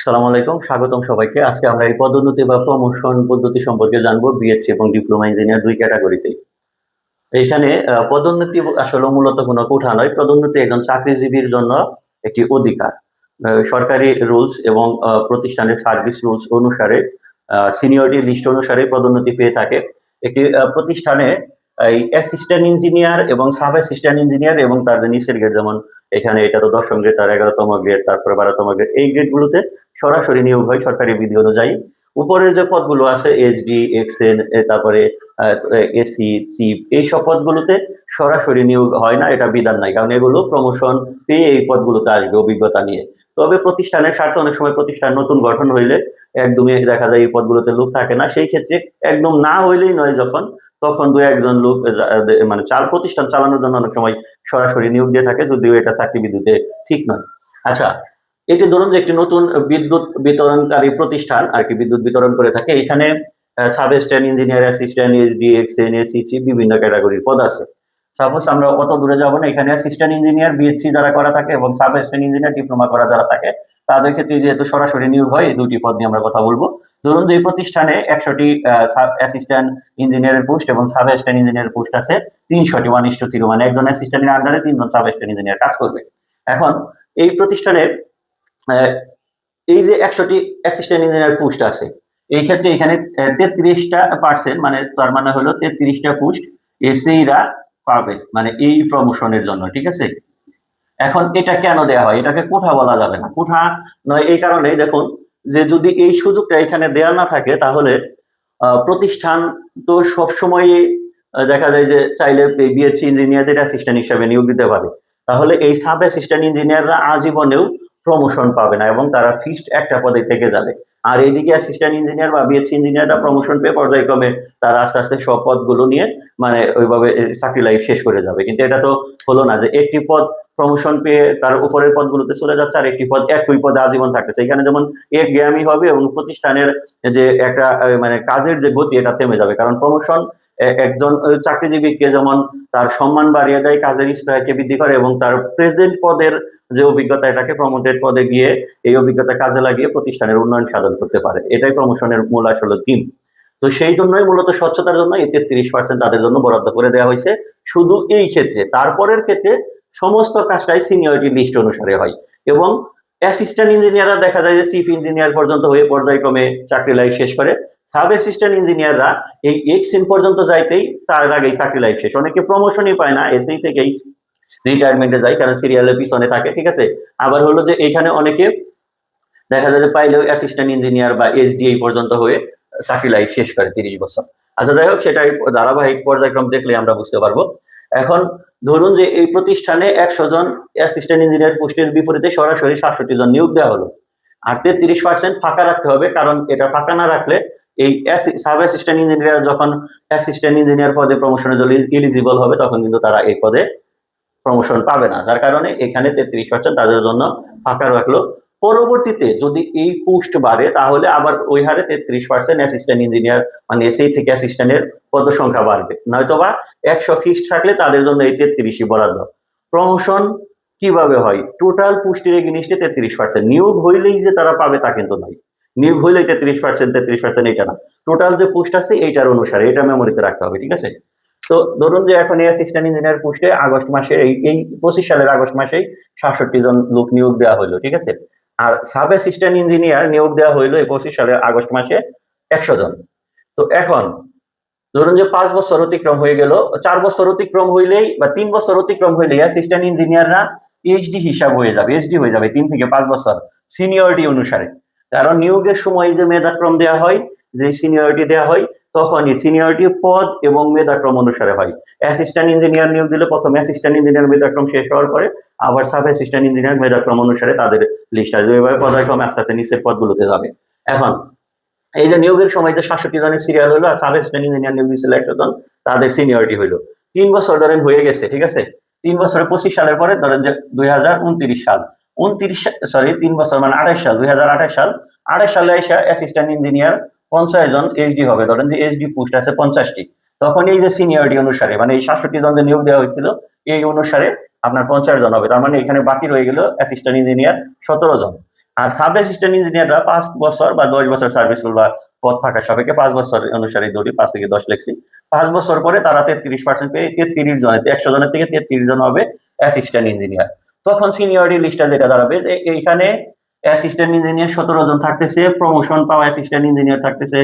আসসালামু আলাইকুম, স্বাগতম সবাইকে। আজকে আমরা এই পদোন্নতি বা প্রমোশন পদ্ধতি সম্পর্কে জানব বিএসসি এবং ডিপ্লোমা ইঞ্জিনিয়ার দুই ক্যাটাগরিতেই এইখানে পদোন্নতি আসলে মূলত কোনো কোঠা নয়, পদোন্নতি একজন চাকরিজীবীর জন্য একটি অধিকার। সরকারি রুলস এবং প্রতিষ্ঠানের সার্ভিস রুলস অনুসারে সিনিয়রিটি লিস্ট অনুসারে পদোন্নতি পেয়ে থাকে। একটি প্রতিষ্ঠানে এই অ্যাসিস্ট্যান্ট ইঞ্জিনিয়ার এবং সাব অ্যাসিস্ট্যান্ট ইঞ্জিনিয়ার এবং যে নিচের গ্রেড যেমন এখানে এটা তো দশম গ্রেড তার এগারোতম গ্রেড তারপরে বারোতম গ্রেড এই গ্রেডগুলোতে সরাসরি নিয়োগ হয় সরকারি বিধি অনুযায়ী। উপরের যে পদগুলো আছে এইচডি এক্সএন তারপরে এসি চিফ এই সব পদগুলোতে সরাসরি নিয়োগ হয় না, এটা বিধান নাই। কারণ এগুলো প্রমোশন পেয়ে এই পদগুলোতে আসবে অভিজ্ঞতা নিয়ে। তবে প্রতিষ্ঠানের স্বার্থে অনেক সময় প্রতিষ্ঠান নতুন গঠন হইলে একদমই দেখা যায় এই পদগুলোতে লোক থাকে না। সেই ক্ষেত্রে একদম না হইলেই নয় যখন, তখন দু একজন লোক মানে চাল, প্রতিষ্ঠান চালানোর জন্য অনেক সময় সরাসরি নিয়োগ দিয়ে থাকে, যদিও এটা চাকরি বিদ্যুতে ঠিক নয়। আচ্ছা এটি ধরুন যে একটি নতুন বিদ্যুৎ বিতরণকারী প্রতিষ্ঠান আর কি বিদ্যুৎ বিতরণ করে থাকে, এখানে sub engineer, assistant SD XEN ACC বিভিন্ন ক্যাটাগরির পদ আছে। সাপোজ আমরা অত দূরে যাব না, এখানে অ্যাসিস্ট্যান্ট ইঞ্জিনিয়ার বিএসসি যারা করা থাকে এবং সাব স্ট্যান্ড ইঞ্জিনিয়ার ডিপ্লোমা করা যারা থাকে, তাদের ক্ষেত্রে যেহেতু সরাসরি নিয়োগ হয়, এই দুটি পদ নিয়ে আমরা কথা বলব। ধরুন এই প্রতিষ্ঠানে একশোটি অ্যাসিস্ট্যান্ট ইঞ্জিনিয়ারের পোস্ট এবং সাব অ্যাসিস্ট্যান্ট ইঞ্জিনিয়ারের পোস্ট আছে, তিনশোটি ওয়ান ইস্টু থ্রি মানে একজন অ্যাসিস্ট্যান্টের আন্ডারে তিনজন সাব অ্যাসিস্ট্যান্ট ইঞ্জিনিয়ার কাজ করবে। এখন এই প্রতিষ্ঠানে এই যে একশোটি অ্যাসিস্ট্যান্ট ইঞ্জিনিয়ার পোস্ট আছে, এই ক্ষেত্রে এখানে তেত্রিশটা পার্সেন্ট মানে তার মানে হলো তেত্রিশটা পোস্ট এসিরা পাবে মানে এই প্রমোশনের জন্য, ঠিক আছে? এখন এটা কেন দেয়া হয়? এটাকে কোঠা বলা যাবে না। কোঠা নয় এই কারণে দেখুন যে যদি এই সুযোগটা এখানে দেয়া না থাকে, তাহলে প্রতিষ্ঠান তো সবসময় দেখা যায় যে চাইলে বিএসসি ইঞ্জিনিয়ারদের অ্যাসিস্ট্যান্ট হিসাবে নিয়োগ দিতে পারে। তাহলে এই সাব অ্যাসিস্ট্যান্ট ইঞ্জিনিয়াররা আজীবনেও প্রমোশন পাবে না এবং তারা ফিক্সড একটা পদে থেকে যাবে। আর এইদিকে অ্যাসিস্ট্যান্ট ইঞ্জিনিয়ার বা বিএসসি ইঞ্জিনিয়াররা প্রমোশন পেয়ে পর্যায়ক্রমে তারা আস্তে আস্তে সব পদগুলো নিয়ে মানে ওইভাবে চাকরি লাইফ শেষ করে যাবে। কিন্তু এটা তো হলো না যে একটি পদ প্রমোশন পেয়ে তার উপরের পদগুলোতে চলে যাচ্ছে আর একটি পদ একই পদে আজীবন থাকতেছে। এখানে যেমন এক জ্ঞানী হবে এবং প্রতিষ্ঠানের যে একটা মানে কাজের যে গতি, এটা থেমে যাবে। কারণ প্রমোশন একজন চাকরিজীবীকে যেমন তার সম্মান বাড়িয়ে দেয়, কাজের স্তরকে বৃদ্ধি করে এবং তার প্রেজেন্ট পদের যে অভিজ্ঞতা, এটাকে প্রমোটেড পদে গিয়ে এই অভিজ্ঞতা কাজে লাগিয়ে প্রতিষ্ঠানের উন্নয়ন সাধন করতে পারে। এটাই প্রমোশনের মূল আসলে থিম তো সেই জন্যই মূলত স্বচ্ছতার জন্য এই তেত্রিশ পার্সেন্ট তাদের জন্য বরাদ্দ করে দেওয়া হয়েছে। শুধু এই ক্ষেত্রে, তারপরের ক্ষেত্রে সমস্ত কাজটাই সিনিয়রিটি লিস্ট অনুসারে হয় এবং অ্যাসিস্ট্যান্ট ইঞ্জিনিয়াররা দেখা যায় যে চিফ ইঞ্জিনিয়ার পর্যন্ত হয়ে পর্যায়ক্রমে চাকরি লাইফ শেষ করে। সাব অ্যাসিস্ট্যান্ট ইঞ্জিনিয়াররা এই এক্সিন পর্যন্ত যাইতেই তার আগেই চাকরি লাইফ শেষ। অনেকে প্রমোশনই পায় না এসেই থেকেই রিটায়ারমেন্টে যায় কারণ সিরিয়ালের পিছনে থাকে, ঠিক আছে? আবার হলো যে এখানে অনেকে দেখা যায় যে পাইলেও অ্যাসিস্ট্যান্ট ইঞ্জিনিয়ার বা এসডিএই পর্যন্ত হয়ে চাকরি লাইফ শেষ করে তিরিশ বছর। আচ্ছা যাই হোক, সেটাই ধারাবাহিক পর্যায়ক্রম দেখলে আমরা বুঝতে পারব। এখন ধরুন যে এই প্রতিষ্ঠানে একশো জন অ্যাসিস্ট্যান্ট ইঞ্জিনিয়ার পোস্টের বিপরীতে সরাসরি সাতষট্টি জন নিয়োগ দেওয়া হলো। আর তেত্রিশ পার্সেন্ট ফাঁকা রাখতে হবে, কারণ এটা ফাঁকা না রাখলে এই সাব অ্যাসিস্ট্যান্ট ইঞ্জিনিয়ার যখন অ্যাসিস্ট্যান্ট ইঞ্জিনিয়ার পদে প্রমোশনের জন্য ইলিজিবল হবে, তখন কিন্তু তারা এই পদে প্রমোশন পাবে না। যার কারণে এখানে তেত্রিশ পার্সেন্ট তাদের জন্য ফাঁকা রাখল। পরবর্তীতে যদি এই পোস্ট বাড়ে, তাহলে আবার ওই হারে তেত্রিশ পার্সেন্ট অ্যাসিস্ট্যান্ট ইঞ্জিনিয়ার মানে এসএই থেকে অ্যাসিস্ট্যান্টের পদ সংখ্যা বাড়বে। নয়তো বা একশো ফিক্সড থাকলে তাদের জন্য এই তেত্রিশই বরাদ্দ। প্রমোশন কীভাবে হয়? টোটাল পুষ্টির এগিনিস্টে তেত্রিশ পার্সেন্ট নিয়োগ হইলেই যে তারা পাবে তা কিন্তু নয়। নিয়োগ হইলেই তেত্রিশ পার্সেন্ট তেত্রিশ পার্সেন্ট এটা না। টোটাল যে পোস্ট আছে, এইটার অনুসারে এটা মেমোরিতে রাখতে হবে, ঠিক আছে? তো ধরুন যে এখন এই অ্যাসিস্ট্যান্ট ইঞ্জিনিয়ার পোস্টে আগস্ট মাসে, এই এই পঁচিশ সালের আগস্ট মাসেই সাতষট্টি জন লোক নিয়োগ দেওয়া হলো ঠিক আছে? আর সাব অ্যাসিস্ট্যান্ট ইঞ্জিনিয়ার নিয়োগ দেওয়া হইল পঁচিশ সালের আগস্ট মাসে একশো জন। তো এখন ধরুন যে পাঁচ বছর অতিক্রম হয়ে গেল, চার বছর অতিক্রম হইলেই বা তিন বছর অতিক্রম হইলেই অ্যাসিস্ট্যান্ট ইঞ্জিনিয়াররা এইচডি হিসাব হয়ে যাবে এইচডি হয়ে যাবে তিন থেকে পাঁচ বছর সিনিয়রিটি অনুসারে। কারণ নিয়োগের সময় যে মেধাক্রম দেওয়া হয়, যে সিনিয়রিটি দেওয়া হয়, তখনই সিনিয়রিটি পদ এবং মেধাক্রম অনুসারে হয়। অ্যাসিস্ট্যান্ট ইঞ্জিনিয়ার নিয়োগ দিলে প্রথমে অ্যাসিস্ট্যান্ট ইঞ্জিনিয়ার মেধাক্রম শেষ হওয়ার পরে আবার সাব অ্যাসিস্ট্যান্ট ইঞ্জিনিয়ার মেধাক্রম অনুসারে তাদের লিস্ট আসবে। এভাবে পর্যায়ক্রমে আস্তে আস্তে নিচের পদগুলোতে যাবে। এখন, এই যে নিয়োগের সময় যে সাতষট্টি জনের সিরিয়াল হলো আর সাব অ্যাসিস্ট্যান্ট ইঞ্জিনিয়ার নিয়োগ দিয়েছিল একশো জন তাদের সিনিয়রিটি হইল তিন বছর ধরেন হয়ে গেছে, ঠিক আছে? তিন বছরে পঁচিশ সালের পরে ধরেন যে দুই হাজার উনত্রিশ সাল। উনত্রিশ সরি তিন বছর মানে আঠাশ সাল, দুই হাজার আঠাশ সাল। আঠাশ সালে এসে অ্যাসিস্ট্যান্ট ইঞ্জিনিয়ার পঞ্চাশ জন এইচডি হবে, ধরেন যে এইচডি পোস্ট আছে পঞ্চাশটি। তখন এই যে সিনিয়রিটি অনুসারে মানে এই সাতষট্টি জন যে নিয়োগ দেওয়া হয়েছিল, এই অনুসারে আপনার পঞ্চাশ জন হবে। তার মানে এখানে বাকি রয়ে গেল অ্যাসিস্ট্যান্ট ইঞ্জিনিয়ার সতেরো জন। আর সাব অ্যাসিস্ট্যান্ট ইঞ্জিনিয়াররা পাঁচ বছর বা দশ বছর সার্ভিস বা পদ থাকার সবাইকে পাঁচ বছর অনুসারে ধরি পাঁচ থেকে দশ লেখছি পাঁচ বছর পরে তারা তেত্রিশ পার্সেন্ট পেয়ে তেত্রিশ জনের একশো জনের থেকে তেত্রিশ জন হবে অ্যাসিস্ট্যান্ট ইঞ্জিনিয়ার তখন সিনিয়রিটি লিস্টটা যেটা দাঁড়াবে যে এইখানে অ্যাসিস্ট্যান্ট ইঞ্জিনিয়ার সতেরো জন থাকতেছে প্রমোশন পাওয়া অ্যাসিস্ট্যান্ট ইঞ্জিনিয়ার থাকতেছে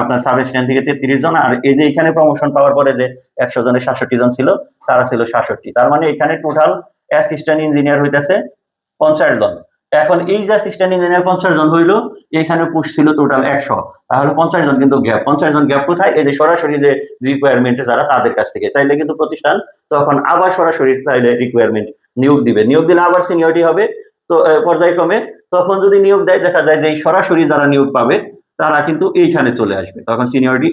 আপনার সাব অ্যাসিস্ট্যান্ট থেকে তেত্রিশ জন, আর এই যে এখানে প্রমোশন পাওয়ার পরে যে একশো জনের সাতষট্টি জন ছিল, তারা ছিল সাতষট্টি। তার মানে এখানে টোটাল অ্যাসিস্ট্যান্ট ইঞ্জিনিয়ার হইতেছে পঞ্চাশ জন। এখন এই যে অ্যাসিস্ট্যান্ট ইঞ্জিনিয়ার পঞ্চাশ জন হইল, এখানে পুশ ছিল টোটাল একশো। তাহলে পঞ্চাশ জন কিন্তু গ্যাপ পঞ্চাশ জন গ্যাপ কোথায়? এই যে সরাসরি যে রিকোয়ারমেন্ট যারা তাদের কাছ থেকে। চাইলে কিন্তু প্রতিষ্ঠান তখন আবার সরাসরি চাইলে রিকোয়ারমেন্ট নিয়োগ দিবে। নিয়োগ দিলে আবার সিনিয়রিটি হবে। তো পর্যায়ক্রমে তখন যদি নিয়োগ দেয়, দেখা যায় যে সরাসরি যারা নিয়োগ পাবে, তারা কিন্তু এইখানে চলে আসবে। তখন সিনিয়রিটি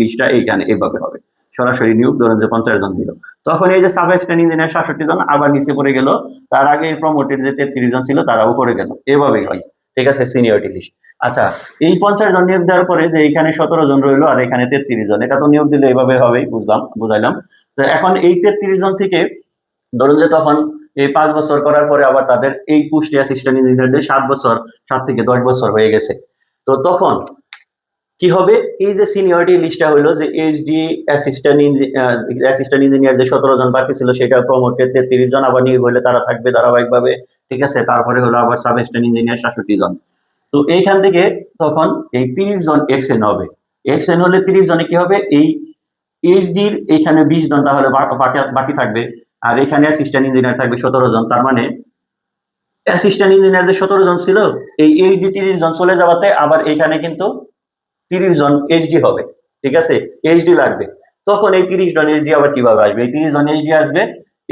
লিস্টটা এইখানে এইভাবে হবে। সরাসরি নিয়োগ, ধরেন যে পঞ্চাশ জন দিল। তখন এই যে সাব অ্যাসিস্ট্যান্ট ইঞ্জিনিয়ার সাতষট্টি জন আবার নিচে পড়ে গেল। তার আগে প্রমোটেড যে তেত্রিশ জন ছিল তারা উপরে গেল। এভাবেই হয়। ঠিক আছে সিনিয়রিটি লিস্ট আচ্ছা এই পঞ্চাশ জন নিয়োগ দেওয়ার পরে যে এখানে সতেরো জন রইল আর এখানে তেত্রিশ জন, এটা তো নিয়োগ দিলে এইভাবে হবেই, বুঝলাম, বুঝাইলাম। তো এখন এই তেত্রিশ জন থেকে, ধরুন যে তখন এই পাঁচ বছর করার পরে আবার তাদের এই পুষ্টি অ্যাসিস্ট্যান্ট ইঞ্জিনিয়ারদের সাত বছর, সাত থেকে দশ বছর হয়ে গেছে। তো তখন কি হবে? এই যে সিনিয়রিটি লিস্টটা হলো যে এইচডি অ্যাসিস্ট্যান্ট অ্যাসিস্ট্যান্ট ইঞ্জিনিয়ার যে সতেরো জন বাকি ছিল সেটা প্রমোটেড তেত্রিশ জন আবার নিয়োগ হলে তারা থাকবে ধারাবাহিকভাবে, ঠিক আছে? তারপরে হলো আবার সাব অ্যাসিস্ট্যান্ট ইঞ্জিনিয়ার সাতষট্টি জন। তো এইখান থেকে তখন এই তিরিশ জন এক্সএন হবে। এক্সএন হলে তিরিশ জনে কি হবে? এই এইচডির এখানে বিশ জন তাহলে বাকি থাকবে। আর এখানে অ্যাসিস্ট্যান্ট ইঞ্জিনিয়ার থাকবে সতেরো জন। তার মানে অ্যাসিস্ট্যান্ট ইঞ্জিনিয়ারদের সতেরো জন ছিল, এই এইচডি তিরিশ জন চলে যাওয়াতে আবার এখানে কিন্তু তিরিশ জন এইচডি হবে, ঠিক আছে? এইচডি লাগবে। তখন এই তিরিশ জন এইচডি আবার কীভাবে আসবে? এই তিরিশ জন এইচডি আসবে,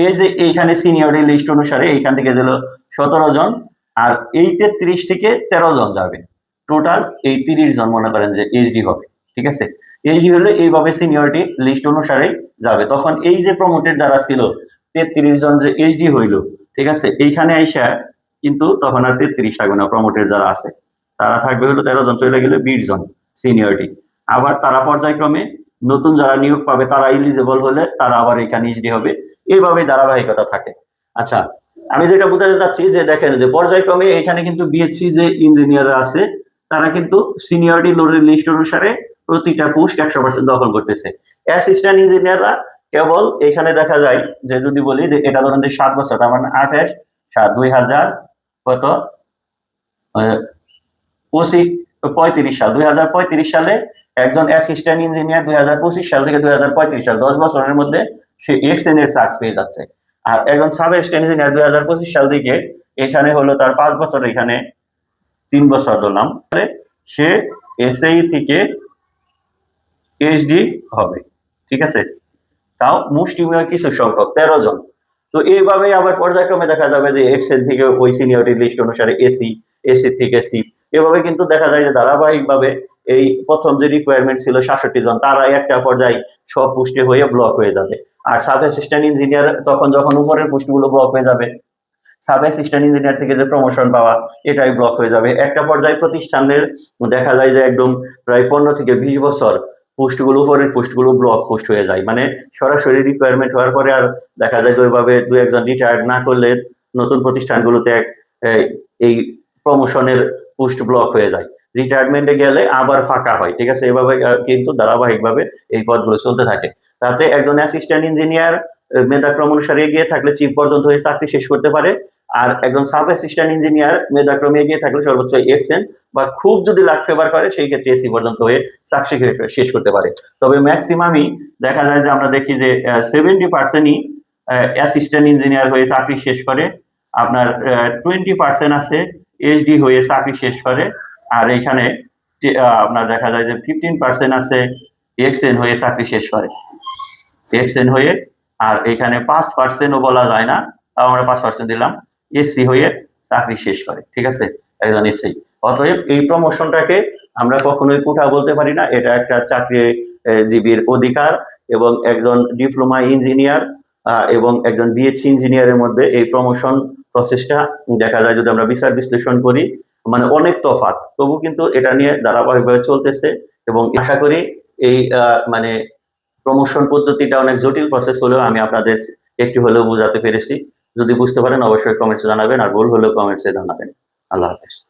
এই যে এইখানে সিনিয়র লিস্ট অনুসারে এইখান থেকে দিল সতেরো জন, আর এই তেত্রিশ থেকে তেরো জন যাবে। টোটাল এই তিরিশ জন মনে করেন যে এইচডি হবে, ঠিক আছে? এইচডি হলে এইভাবে সিনিয়রিটি লিস্ট অনুসারে যাবে। তখন এই যে প্রমোটেড যারা ছিল তেত্রিশ জন যে এইচডি হইল, ঠিক আছে? এইখানে আইসা কিন্তু তখন আর তেত্রিশ থাকবে না প্রমোটেড যারা আছে, তারা থাকবে হলো তেরো জন চলে গেলে বিশ জন সিনিয়রিটি আবার তারা পর্যায়ক্রমে নতুন যারা নিয়োগ পাবে, তারা ইলিজিবল হলে তারা আবার এখানে ইসডি হবে। এইভাবে ধারাবাহিকতা থাকে। আচ্ছা আমি যেটা বোঝাতে চাচ্ছি যে দেখেন যে পর্যায়ক্রমে এখানে কিন্তু বিএসসি যে ইঞ্জিনিয়ার আছে, তারা কিন্তু সিনিয়রিটি লোডের লিস্ট অনুসারে প্রতিটা পোস্ট একশো পার্সেন্ট দখল করতেছে। অ্যাসিস্ট্যান্ট ইঞ্জিনিয়াররা কেবল এখানে দেখা যায় যে যদি বলি যে এটা ধরেন যে সাত বছর, তার মানে আঠাশ সাত দুই হাজার কত? পঁচিশ পঁয়ত্রিশ সাল। দুই হাজার পঁয়ত্রিশ সালে একজন অ্যাসিস্ট্যান্ট ইঞ্জিনিয়ার দুই হাজার পঁচিশ সাল থেকে দুই হাজার পঁয়ত্রিশ সাল, দশ বছরের মধ্যে সে এক্সএন এর চার্জ পেয়ে যাচ্ছে। আর একজন সাব অ্যাসিস্ট্যান্ট ইঞ্জিনিয়ার দুই হাজার পঁচিশ সাল থেকে এখানে হলো তার পাঁচ বছর, এখানে তিন বছর ধরলাম। সে এসএই থেকে এইচডি হবে। ঠিক আছে? তাও মুষ্টিমেয় কিছু সংখ্যক, তেরো জন। তো এইভাবে আবার পর্যায়ক্রমে দেখা যাবে যে এক্সের থেকে ওই সিনিয়রিটি লিস্ট অনুসারে এসি এসি থেকে সি এভাবে কিন্তু দেখা যায় যে ধারাবাহিকভাবে এই প্রথম যে রিকোয়ারমেন্ট ছিল সাতষট্টি জন তারা একটা পর্যায়ে সব পুষ্টি হয়ে ব্লক হয়ে যাবে। আর সাব অ্যাসিস্ট্যান্ট ইঞ্জিনিয়ার তখন যখন উপরের পুষ্টিগুলো ব্লক হয়ে যাবে সাব অ্যাসিস্ট্যান্ট ইঞ্জিনিয়ার থেকে যে প্রমোশন পাওয়া, এটাই ব্লক হয়ে যাবে। একটা পর্যায়ে প্রতিষ্ঠানের দেখা যায় যে একদম প্রায় পনেরো থেকে বিশ বছর পোস্টগুলো উপরের পোস্টগুলো ব্লক পোস্ট হয়ে যায়। মানে সরাসরি রিকোয়ারমেন্ট হওয়ার পরে আর দেখা যায় যে ওইভাবে দু একজন রিটায়ার্ড না করলে নতুন প্রতিষ্ঠানগুলোতে এক এই প্রমোশনের পোস্ট ব্লক হয়ে যায়। রিটায়ারমেন্টে গেলে আবার ফাঁকা হয়, ঠিক আছে? এভাবে কিন্তু ধারাবাহিকভাবে এই পদগুলো চলতে থাকে। তাতে একজন অ্যাসিস্ট্যান্ট ইঞ্জিনিয়ার মেধাক্রম অনুসারে গিয়ে থাকলে চিফ পর্যন্ত হয়ে চাকরি শেষ করতে পারে। আর একজন সাব অ্যাসিস্ট্যান্ট ইঞ্জিনিয়ার মেধাক্রমে এগিয়ে থাকলে সর্বোচ্চ এসএন বা খুব যদি লাখ ফেভার করে, সেই ক্ষেত্রে এসি পর্যন্ত হয়ে চাকরি শেষ- করতে পারে। তবে ম্যাক্সিমামই দেখা যায় যে আমরা দেখি যে সেভেন্টি পার্সেন্টই অ্যাসিস্ট্যান্ট ইঞ্জিনিয়ার হয়ে চাকরি শেষ করে, আপনার টোয়েন্টি পার্সেন্ট আছে এইচডি হয়ে চাকরি শেষ করে, আর এখানে আপনার দেখা যায় যে ফিফটিন পার্সেন্ট আছে এক্সএন হয়ে চাকরি শেষ করে। এক্সএন হয়ে, আর এখানে পাঁচ পার্সেন্টও বলা যায় না, তাও আমরা পাঁচ পার্সেন্ট দিলাম। এসসি হয়ে চাকরি শেষ করে, ঠিক আছে? একজন এসসি। অতএব এই প্রমোশনটাকে আমরা কখনোই কোঠা বলতে পারি না, এটা একটা চাকরি জীবীর অধিকার এবং একজন ডিপ্লোমা ইঞ্জিনিয়ার এবং একজন বিএসসি ইঞ্জিনিয়ারের মধ্যে এই প্রমোশন প্রসেসটা দেখা যায় যদি আমরা বিচার বিশ্লেষণ করি মানে অনেক তফাৎ। তবু কিন্তু এটা নিয়ে ধারাবাহিকভাবে চলতেছে এবং আশা করি এই মানে প্রমোশন পদ্ধতিটা অনেক জটিল প্রসেস হলেও আমি আপনাদের একটু হলেও বোঝাতে পেরেছি। যদি বুঝতে পারেন অবশ্যই কমেন্টসে জানাবেন আর ভুল হলেও কমেন্টসে জানাবেন। আল্লাহ হাফেজ।